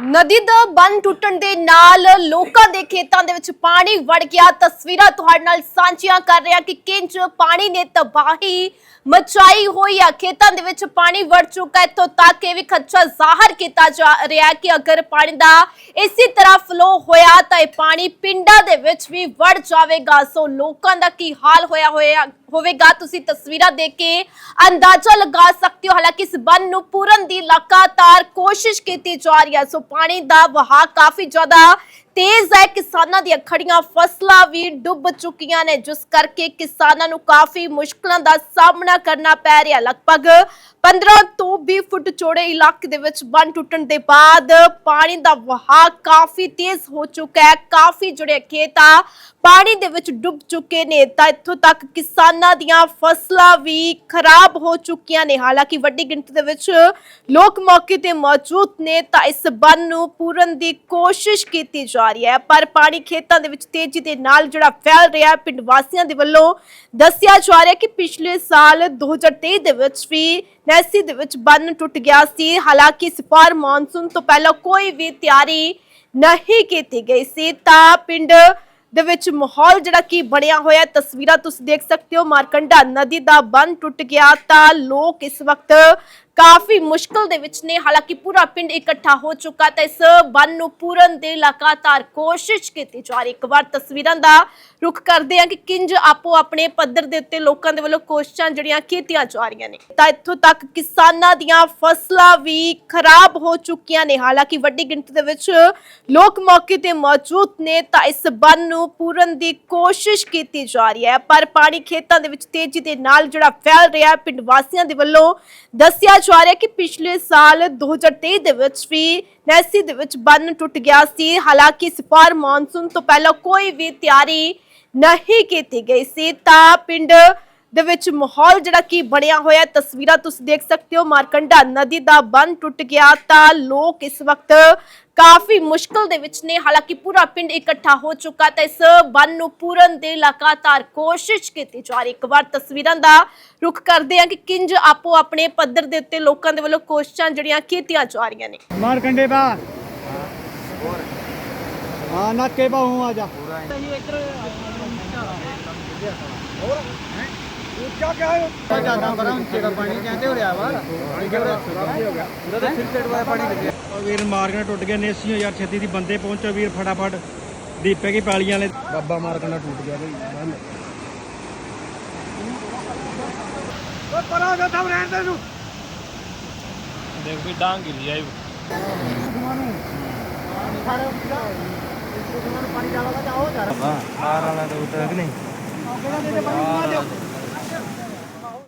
ਨਦੀ ਦਾ ਬੰਨ ਟੁੱਟਣ ਦੇ ਨਾਲ ਲੋਕਾਂ ਦੇ ਖੇਤਾਂ ਦੇ ਵਿੱਚ ਪਾਣੀ ਵੜ ਗਿਆ। ਤਸਵੀਰਾਂ ਤੁਹਾਡੇ ਨਾਲ ਸਾਂਝੀਆਂ ਕਰ ਰਿਹਾ ਕਿ ਕਿੰਜ ਪਾਣੀ ਨੇ ਤਬਾਹੀ ਮਚਾਈ ਹੋਈ ਆ। ਖੇਤਾਂ ਦੇ ਵਿੱਚ ਪਾਣੀ ਵੜ ਚੁੱਕਾ ਹੈ ਇੱਥੋਂ ਤੱਕ ਇਹ ਵੀ ਖਦਸ਼ਾ ਜ਼ਾਹਰ ਕੀਤਾ ਜਾ ਰਿਹਾ ਕਿ ਅਗਰ ਪਾਣੀ ਦਾ ਇਸੇ ਤਰ੍ਹਾਂ ਫਲੋ ਹੋਇਆ ਤਾਂ ਇਹ ਪਾਣੀ ਪਿੰਡਾਂ ਦੇ ਵਿੱਚ ਵੀ ਵੜ ਜਾਵੇਗਾ। ਸੋ ਲੋਕਾਂ ਦਾ ਕੀ ਹਾਲ ਹੋਇਆ ਹੋਇਆ, ਹੋਵੇਗਾ? ਤੁਸੀਂ ਤਸਵੀਰਾਂ ਦੇਖ ਕੇ ਅੰਦਾਜ਼ਾ ਲਗਾ ਸਕਦੇ ਹੋ। ਹਾਲਾਂਕਿ ਇਸ ਬੰਨ ਨੂੰ ਪੂਰਨ ਦੀ ਲਗਾਤਾਰ ਕੋਸ਼ਿਸ਼ ਕੀਤੀ ਜਾ ਰਹੀ ਹੈ। ਸੋ ਪਾਣੀ ਦਾ ਵਹਾਅ ਕਾਫੀ ਜ਼ਿਆਦਾ ਤੇਜ਼ ਹੈ, ਕਿਸਾਨਾਂ ਦੀਆਂ ਖੜੀਆਂ ਫਸਲਾਂ ਵੀ ਡੁੱਬ ਚੁੱਕੀਆਂ ਨੇ, ਜਿਸ ਕਰਕੇ ਕਿਸਾਨਾਂ ਨੂੰ ਕਾਫੀ ਮੁਸ਼ਕਲਾਂ ਦਾ ਸਾਹਮਣਾ ਕਰਨਾ ਪੈ ਰਿਹਾ। ਲਗਭਗ 15 ਤੋਂ 20 ਫੁੱਟ ਚੌੜੇ ਇਲਾਕੇ ਦੇ ਵਿੱਚ ਬੰਨ ਟੁੱਟਣ ਦੇ ਬਾਅਦ ਪਾਣੀ ਦਾ ਵਹਾਅ ਕਾਫੀ ਤੇਜ਼ ਹੋ ਚੁੱਕਾ ਹੈ। ਕਾਫੀ ਜਿਹੜੇ ਖੇਤ ਆ, ਪਾਣੀ ਦੇ ਵਿੱਚ ਡੁੱਬ ਚੁੱਕੇ ਨੇ। ਤਾਂ ਇੱਥੋਂ ਤੱਕ ਕਿਸਾਨਾਂ ਦੀਆਂ ਫਸਲਾਂ ਵੀ ਖਰਾਬ ਹੋ ਚੁੱਕੀਆਂ ਨੇ। ਹਾਲਾਂਕਿ ਵੱਡੀ ਗਿਣਤੀ ਦੇ ਵਿੱਚ ਲੋਕ ਮੌਕੇ ਤੇ ਮੌਜੂਦ ਨੇ। ਤਾਂ ਇਸ ਬੰਨ ਨੂੰ ਪੂਰਨ ਦੀ ਕੋਸ਼ਿਸ਼ ਕੀਤੀ ਜਾ ਰਹੀ ਹੈ ਪਰ ਪਾਣੀ ਖੇਤਾਂ ਦੇ ਵਿੱਚ ਤੇਜ਼ੀ ਦੇ ਨਾਲ ਜਿਹੜਾ ਫੈਲ ਰਿਹਾ ਹੈ, ਪਿੰਡ ਵਾਸੀਆਂ ਦੇ ਵੱਲੋਂ ਦੱਸਿਆ ਜਾ ਰਿਹਾ ਕਿ ਪਿਛਲੇ ਸਾਲ 2023 ਦੇ ਵਿੱਚ ਵੀ ਨੈਸੀ ਦੇ ਵਿੱਚ ਬੰਨ ਟੁੱਟ ਗਿਆ ਸੀ। ਹਾਲਾਂਕਿ ਇਸ ਵਾਰ ਮੌਨਸੂਨ ਤੋਂ ਪਹਿਲਾਂ ਕੋਈ ਵੀ ਤਿਆਰੀ ਨਹੀਂ ਕੀਤੀ ਗਈ ਸੀ। ਤਾਂ ਪਿੰਡ ਦੇ ਵਿੱਚ ਮਾਹੌਲ ਜਿਹੜਾ ਕੀ ਬਣਿਆ ਹੋਇਆ ਤਸਵੀਰਾਂ ਤੁਸੀਂ ਦੇਖ ਸਕਦੇ ਹੋ। ਮਾਰਕੰਡਾ ਨਦੀ ਦਾ ਬੰਨ ਟੁੱਟ ਗਿਆ, ਤਾਂ ਲੋਕ ਇਸ ਵਕਤ ਕਾਫੀ ਮੁਸ਼ਕਲ ਦੇ ਵਿੱਚ ਨੇ। ਹਾਲਾਂਕਿ ਪੂਰਾ ਪਿੰਡ ਇਕੱਠਾ ਹੋ ਚੁੱਕਾ ਤਾਂ ਇਸ ਬੰਨ ਨੂੰ ਪੂਰਨ ਦੇ ਲਗਾਤਾਰ ਕੋਸ਼ਿਸ਼ ਕੀਤੀ ਜਾ ਰਹੀ ਇੱਕ ਵਾਰ ਤਸਵੀਰਾਂ ਦਾ ਰੁਖ ਕਰਦੇ ਆ ਕਿ ਕਿੰਜ ਆਪੋ ਆਪਣੇ ਪੱਧਰ ਦੇ ਉੱਤੇ ਲੋਕਾਂ ਦੇ ਵੱਲੋਂ ਕੋਸ਼ਿਸ਼ਾਂ ਜਿਹੜੀਆਂ ਕੀਤੀਆਂ ਜਾ ਰਹੀਆਂ ਨੇ। ਤਾਂ ਇੱਥੋਂ ਤੱਕ ਕਿਸਾਨਾਂ ਦੀਆਂ ਫਸਲਾਂ ਵੀ ਖਰਾਬ ਹੋ ਚੁੱਕੀਆਂ ਨੇ। ਹਾਲਾਂਕਿ ਵੱਡੀ ਗਿਣਤੀ ਦੇ ਵਿੱਚ ਲੋਕ ਮੌਕੇ ਤੇ ਮੌਜੂਦ ਨੇ ਤਾਂ ਇਸ ਬੰਨ ਨੂੰ ਪੂਰਨ ਦੀ ਕੋਸ਼ਿਸ਼ ਕੀਤੀ ਜਾ ਰਹੀ ਹੈ। ਪਰ ਪਾਣੀ ਖੇਤਾਂ ਦੇ ਵਿੱਚ ਤੇਜ਼ੀ ਦੇ ਨਾਲ ਜਿਹੜਾ ਫੈਲ ਰਿਹਾ ਪਿੰਡ ਵਾਸੀਆਂ ਦੇ ਵੱਲੋਂ ਦੱਸਿਆ ਜਾ ਰਿਹਾ ਕਿ ਪਿਛਲੇ ਸਾਲ 2023 ਦੇ ਵਿੱਚ ਵੀ ਨੈਸੀ ਦੇ ਵਿੱਚ ਬੰਨ ਟੁੱਟ ਗਿਆ ਸੀ। ਹਾਲਾਂਕਿ ਇਸ ਵਾਰ ਮੌਨਸੂਨ ਤੋਂ ਪਹਿਲਾਂ ਕੋਈ ਵੀ ਤਿਆਰੀ ਨਹੀਂ ਕੀਤੀ ਗਈ ਸੀ। ਤਾਂ ਪਿੰਡ ਦੇ ਵਿੱਚ ਮਾਹੌਲ ਜਿਹੜਾ ਕੀ ਬਣਿਆ ਹੋਇਆ, ਤਸਵੀਰਾਂ ਤੁਸੀਂ ਦੇਖ ਸਕਦੇ ਹੋ। ਮਾਰਕੰਡਾ ਨਦੀ ਦਾ ਬੰਨ ਟੁੱਟ ਗਿਆ ਤਾਂ ਲੋਕ ਇਸ ਵਕਤ ਕਾਫੀ ਮੁਸ਼ਕਲ ਦੇ ਵਿੱਚ ਨੇ। ਹਾਲਾਂਕਿ ਪੂਰਾ ਪਿੰਡ ਇਕੱਠਾ ਹੋ ਚੁੱਕਾ ਤਾਂ ਇਸ ਬੰਨ ਨੂੰ ਪੂਰਨ ਦੇ ਲਗਾਤਾਰ ਕੋਸ਼ਿਸ਼ ਕੀਤੀ ਜਾ ਰਹੀ ਇੱਕ ਵਾਰ ਤਸਵੀਰਾਂ ਦਾ ਰੁਖ ਕਰਦੇ ਆ ਕਿ ਕਿੰਜ ਆਪੋ ਆਪਣੇ ਪੱਧਰ ਦੇ ਉੱਤੇ ਲੋਕਾਂ ਦੇ ਵੱਲੋਂ ਕੋਸ਼ਿਸ਼ਾਂ ਜਿਹੜੀਆਂ ਕੀਤੀਆਂ ਜਾ ਰਹੀਆਂ ਨੇ। मार कंडे बा हाँ नक के बाहू आ जा ਵੀਰ ਮਾਰਗਣਾ ਟੁੱਟ ਗਿਆ ਨੇਸੀ ਯਾਰ ਛੇਤੀ ਦੀ ਬੰਦੇ ਪਹੁੰਚੋ ਵੀਰ ਫਟਾਫਟ ਦੀਪੇ ਕੀ ਪਾਲੀਆਂ ਵਾਲੇ ਬਾਬਾ ਮਾਰਗਣਾ ਟੁੱਟ ਗਿਆ ਬਈ ਓ ਪਰਾਂ ਦਾ ਥਮ ਰਹਿਣ ਦੇ ਨੂੰ ਦੇਖ ਵੀ ਡਾਂਗ ਗਿਰੀ ਆਈ ਪਾਰ ਵਾਲਾ ਤਾਂ ਉਤਰ ਕਿ ਨਹੀਂ